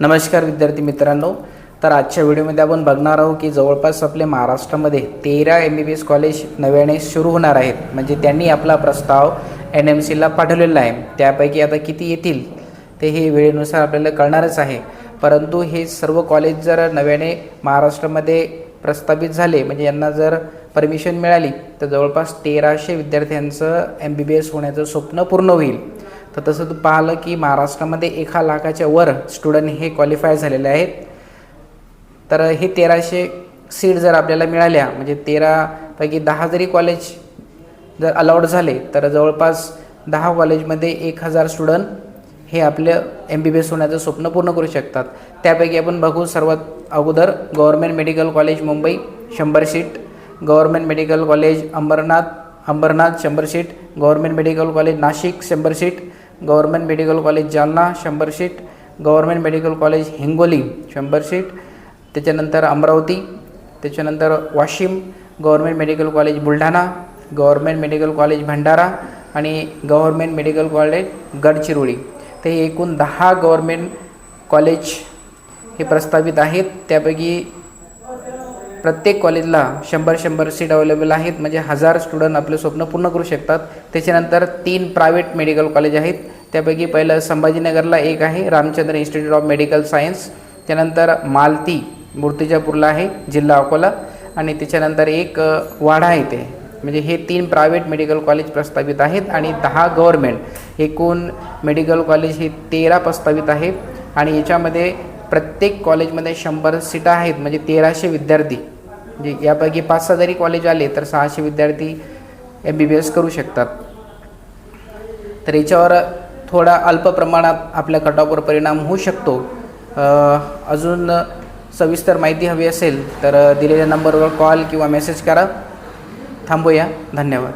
नमस्कार विद्यार्थी मित्रांनो. तर आजच्या व्हिडिओमध्ये आपण बघणार आहोत की जवळपास आपले महाराष्ट्रामध्ये तेरा M B B S college नव्याने सुरू होणार आहेत. म्हणजे त्यांनी आपला प्रस्ताव एन एम सीला पाठवलेला आहे. त्यापैकी आता किती येतील ते हे वेळेनुसार आपल्याला कळणारच आहे. परंतु हे सर्व कॉलेज जर नव्याने महाराष्ट्रामध्ये प्रस्थापित झाले म्हणजे यांना जर परमिशन मिळाली तर जवळपास तेराशे विद्यार्थ्यांचं एम बी बी एस होण्याचं स्वप्न पूर्ण होईल. तर तसं तू पाहिलं की महाराष्ट्रामध्ये एका लाखाच्या वर स्टुडंट हे क्वालिफाय झालेले आहेत. तर हे तेराशे सीट जर आपल्याला मिळाल्या म्हणजे तेरापैकी दहा जरी कॉलेज जर अलाउड झाले तर जवळपास दहा कॉलेजमध्ये एक हजार स्टुडंट हे आपलं एम बी बी एस होण्याचं स्वप्न पूर्ण करू शकतात. त्यापैकी आपण बघू सर्वात अगोदर गव्हर्मेंट मेडिकल कॉलेज मुंबई शंभर seat government medical college Ambernath Ambernath शंभर seat government medical college Nashik शंभर seat government medical college Jalna शंभर seat. Government medical college Hingoli शंभर सीट. त्याच्यानंतर अमरावती त्याच्यानंतर Washim government medical college Buldhana government medical college Bhandara आणि government medical college Gadchiroli. ते एकूण दहा गव्हर्मेंट कॉलेज हे प्रस्तावित आहेत. त्यापैकी प्रत्येक कॉलेजला शंभर शंभर सीट अवेलेबल आहेत. म्हणजे हजार स्टुडंट आपलं स्वप्न पूर्ण करू शकतात. त्याच्यानंतर तीन प्रायव्हेट मेडिकल कॉलेज आहेत. त्यापैकी पहिलं संभाजीनगरला एक आहे. Ramchandra institute of medical science त्यानंतर मालती मूर्तिजापूरला आहे जिल्हा अकोला. आणि त्याच्यानंतर एक वाढा वाडा आहे ते म्हणजे हे तीन प्रायव्हेट मेडिकल कॉलेज प्रस्तावित आहेत. आणि दहा गव्हर्मेंट एकूण मेडिकल कॉलेज हे तेरा प्रस्तावित आहेत. आणि याच्यामध्ये प्रत्येक कॉलेजमध्ये शंभर सीटा आहेत. म्हणजे तेराशे विद्यार्थी. म्हणजे यापैकी पाच सहा जरी कॉलेज आले तर सहाशे विद्यार्थी एम बी बी एस करू शकतात. तर याच्यावर थोडा अल्प प्रमाणात आपल्या कटॉपवर परिणाम होऊ शकतो. अजून सविस्तर माहिती हवी असेल तर दिलेल्या नंबरवर कॉल किंवा मेसेज करा. थांबूया. धन्यवाद.